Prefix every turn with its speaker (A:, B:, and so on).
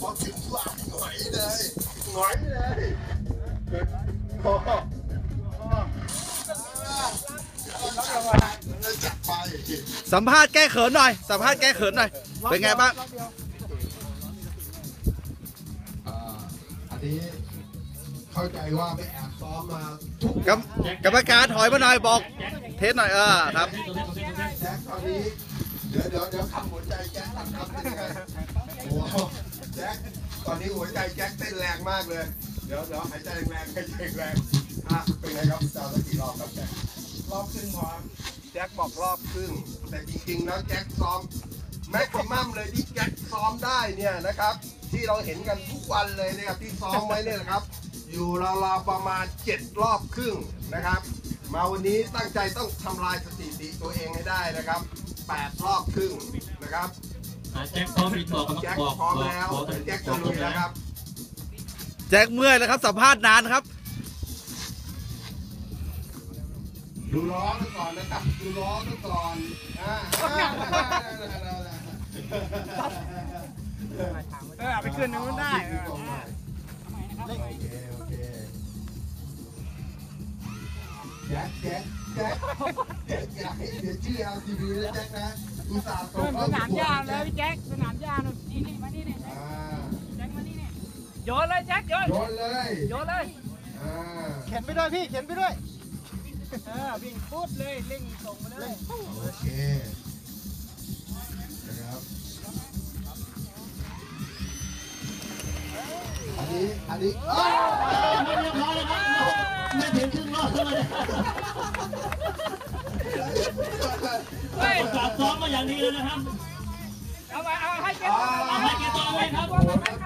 A: พอถึงหลังหงอยเลยหงอยเลยโอ้โหจัดไป
B: สัมภาษณ์แก้เขินหน่อย สัมภาษณ์แก้เขินหน่อย เป็นไงบ้าง
A: อ่าอันนี้เข้าใจว่าไปแอบซ้อมมาทุก
B: กรรมกรรมการถอยมาหน่อยบอก เทสหน่อยเออครับ
A: แจ็คตอนนี้ เดี๋ยวเดี๋ยวเดี๋ยวคำหัวใจแจ็คทำครับเป็นยังไงโอ้โห แจ็คตอนนี้หัวใจแจ็คเต้นแรงมากเลย เดี๋ยวเดี๋ยวหายใจแรงหายใจแรงอะเป็นไงครับดาวสักกี่รอบครับแจ็ค
C: รอบครึ่งพอครับ
A: แจ็คบอกรอบครึ่ง แต่จริงๆแล้วแจ็คซ้อมแม็กซิมัมเลยที่แจ็คซ้อมได้เนี่ยนะครับ ที่เราเห็นกันทุกวันเลยนะครับที่ซ้อมไว้เนี่ยนะครับ อยู่ราวๆประมาณ 7 รอบครึ่งนะครับ มาวันนี้ตั้งใจต้องทำลายสถิติตัวเองให้ได้นะครับ 8 รอบครึ่งนะครับ
D: อะ แจ็คพร้อมมีบอก
A: แจ็ค
D: บอก
A: พร้อม
D: บอก
A: แล้ว
D: บอก
A: เดี๋ยวแจ็คจะลุยแล้วครับ
B: แจ็คเมื่อยแล้วครับสัมภาษณ์นานครับ
A: ดูล้อกันก่อนนะครับ ดูล้อกันก่อนอ่า
C: เออเอาไปขึ้นนู้นได้เออ
A: โอเคโอเคแจ็คแจ็ค แจ็คแจ็คอยากให้เสียชื่อ LTV นะแจ็คนะอุตส่าห์ส่ง
C: ส
A: เข้
C: นาม
A: สู่
C: หญ้าเลยพี่แจ็คสนามหญ้านู่นนี่นี่มานี่นี่
A: อ่า
C: แจ็คมานี่เนี่ยโยนเลยแจ็คโยน
A: โยนเลย
C: โยนเลย
A: อ่า
C: เข็นไปด้วยพี่เข็นไปด้วยเออวิ่งพูดเลยเร่งส่งมาเลย
A: โอเคนะครับอันนี้อันนี้อ้าว
D: เฮ้
C: ย
D: กลับซ้อมมาอย่างดีเลยนะครับ
C: เอาไปเอาให้แจ็ค
D: เอาให้แกต่อไปครับ